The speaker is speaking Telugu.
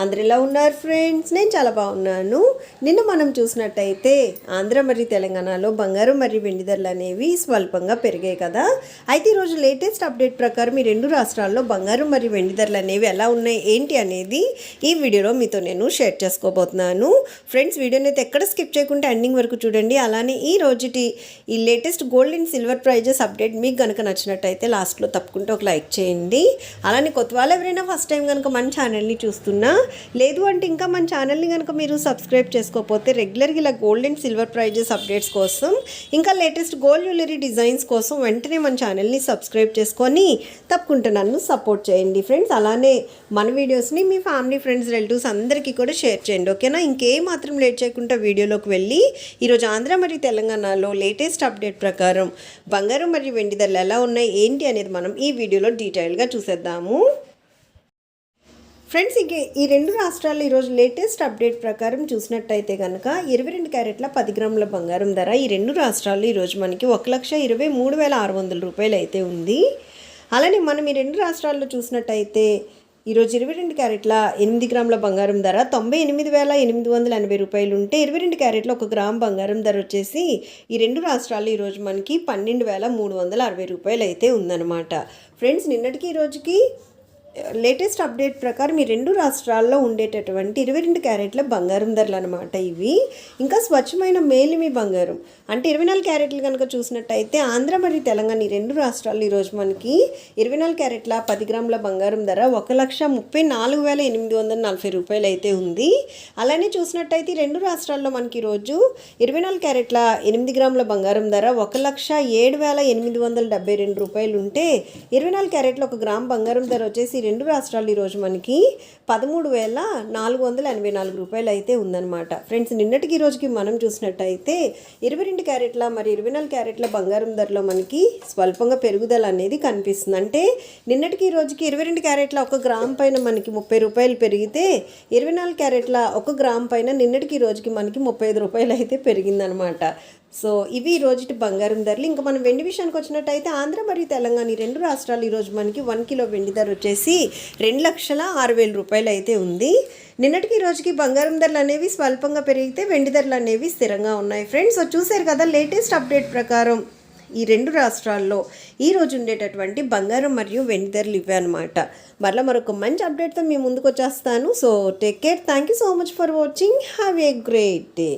అందరు ఎలా ఉన్నారు ఫ్రెండ్స్. నేను చాలా బాగున్నాను. నిన్న మనం చూసినట్టయితే ఆంధ్ర మరియు తెలంగాణలో బంగారం మరియు వెండి ధరలు అనేవి స్వల్పంగా పెరిగాయి కదా. అయితే ఈరోజు లేటెస్ట్ అప్డేట్ ప్రకారం ఈ రెండు రాష్ట్రాల్లో బంగారం మరియు వెండి ధరలు అనేవి ఎలా ఉన్నాయి ఏంటి అనేది ఈ వీడియోలో మీతో నేను షేర్ చేసుకోబోతున్నాను. ఫ్రెండ్స్ వీడియోని అయితే ఎక్కడ స్కిప్ చేయకుండా ఎండింగ్ వరకు చూడండి. అలానే ఈ రోజుటి ఈ latest gold and silver prices update మీకు కనుక నచ్చినట్టయితే లాస్ట్లో తప్పకుండా ఒక లైక్ చేయండి. అలానే కొత్త వాళ్ళు ఎవరైనా ఫస్ట్ టైం కనుక మన ఛానల్ని చూస్తున్నా లేదు అంటే ఇంకా మన ఛానల్ని కనుక మీరు సబ్స్క్రైబ్ చేసుకోకపోతే రెగ్యులర్గా ఇలా gold and silver prices updates కోసం ఇంకా లేటెస్ట్ గోల్డ్ జ్యువెలరీ డిజైన్స్ కోసం వెంటనే మన ఛానల్ని సబ్స్క్రైబ్ చేసుకొని తప్పకుండా నన్ను సపోర్ట్ చేయండి ఫ్రెండ్స్ అలానే మన వీడియోస్ని మీ ఫ్యామిలీ ఫ్రెండ్స్ రిలేటివ్స్ అందరికీ కూడా షేర్ చేయండి ఓకేనా ఇంకే మాత్రం లేట్ చేయకుండా వీడియోలోకి వెళ్ళి ఈరోజు ఆంధ్ర మరియు తెలంగాణలో లేటెస్ట్ అప్డేట్ ప్రకారం బంగారం మరియు వెండి ధరలు ఎలా ఉన్నాయి ఏంటి అనేది మనం ఈ వీడియోలో డీటెయిల్గా చూసేద్దాము. ఫ్రెండ్స్ ఇంక ఈ రెండు రాష్ట్రాల్లో ఈరోజు లేటెస్ట్ అప్డేట్ ప్రకారం చూసినట్టయితే కనుక ఇరవై రెండు క్యారెట్ల పది గ్రాముల బంగారం ధర ఈ రెండు రాష్ట్రాల్లో ఈరోజు మనకి ఒక లక్ష ఇరవై మూడు వేల ఆరు వందల రూపాయలు అయితే ఉంది. అలానే మనం ఈ రెండు రాష్ట్రాల్లో చూసినట్టయితే ఈరోజు ఇరవై రెండు క్యారెట్ల ఎనిమిది గ్రాముల బంగారం ధర తొంభై ఎనిమిది వేల ఎనిమిది వందల ఎనభై రూపాయలు ఉంటే ఇరవై రెండు క్యారెట్ల ఒక గ్రామ్ బంగారం ధర వచ్చేసి ఈ రెండు రాష్ట్రాల్లో ఈరోజు మనకి పన్నెండు వేల మూడు వందల అరవై రూపాయలు అయితే ఉందన్నమాట. ఫ్రెండ్స్ నిన్నటికి ఈ రోజుకి లేటెస్ట్ అప్డేట్ ప్రకారం ఈ రెండు రాష్ట్రాల్లో ఉండేటటువంటి ఇరవై రెండు క్యారెట్ల బంగారం ధరలు అనమాట ఇవి. ఇంకా స్వచ్ఛమైన మేలిమి బంగారం. అంటే ఇరవై నాలుగు క్యారెట్లు కనుక చూసినట్టయితే ఆంధ్ర మరియు తెలంగాణ ఈ రెండు రాష్ట్రాల్లో ఈరోజు మనకి ఇరవై నాలుగు క్యారెట్ల పది గ్రాముల బంగారం ధర ఒక లక్ష ముప్పై నాలుగు వేల ఎనిమిది వందల నలభై రూపాయలు అయితే ఉంది. అలానే చూసినట్టయితే ఈ రెండు రాష్ట్రాల్లో మనకి ఈరోజు ఇరవై నాలుగు క్యారెట్ల ఎనిమిది గ్రాముల బంగారం ధర ఒక లక్ష ఏడు వేల ఎనిమిది వందల డెబ్బై రెండు రూపాయలు ఉంటే ఇరవై నాలుగు క్యారెట్ల ఒక గ్రామ్ బంగారం ధర వచ్చేసి రెండు రాష్ట్రాలు ఈరోజు మనకి పదమూడు వేల నాలుగు వందల ఎనభై నాలుగు రూపాయలు అయితే ఉందన్నమాట. ఫ్రెండ్స్ నిన్నటికి ఈ రోజుకి మనం చూసినట్టయితే ఇరవై రెండు క్యారెట్ల మరి ఇరవై నాలుగు క్యారెట్ల బంగారం ధరలో మనకి స్వల్పంగా పెరుగుదల అనేది కనిపిస్తుంది. అంటే నిన్నటికి ఈ రోజుకి ఇరవై రెండు క్యారెట్ల ఒక గ్రామ్ పైన మనకి ముప్పై రూపాయలు పెరిగితే ఇరవై నాలుగు క్యారెట్ల ఒక గ్రామ్ పైన నిన్నటికి ఈ రోజుకి మనకి ముప్పై ఐదు రూపాయలు అయితే పెరిగిందనమాట సో ఇవి ఈ రోజుటి బంగారం ధరలు. ఇంకా మనం వెండి విషయానికి వచ్చినట్టయితే ఆంధ్ర మరియు తెలంగాణ ఈ రెండు రాష్ట్రాలు ఈరోజు మనకి వన్ కిలో వెండి ధర వచ్చేసి రెండు లక్షల ఆరు వేల రూపాయలు అయితే ఉంది. నిన్నటికి ఈ రోజుకి బంగారం ధరలు అనేవి స్వల్పంగా పెరిగితే వెండి ధరలు అనేవి స్థిరంగా ఉన్నాయి ఫ్రెండ్స్. చూశారు చూసారు కదా లేటెస్ట్ అప్డేట్ ప్రకారం ఈ రెండు రాష్ట్రాల్లో ఈ రోజు ఉండేటటువంటి బంగారం మరియు వెండి ధరలు ఇవే అనమాట మరలా మరొక మంచి అప్డేట్తో మీ ముందుకు వచ్చేస్తాను. So take care. Thank you so much for watching. Have a great day.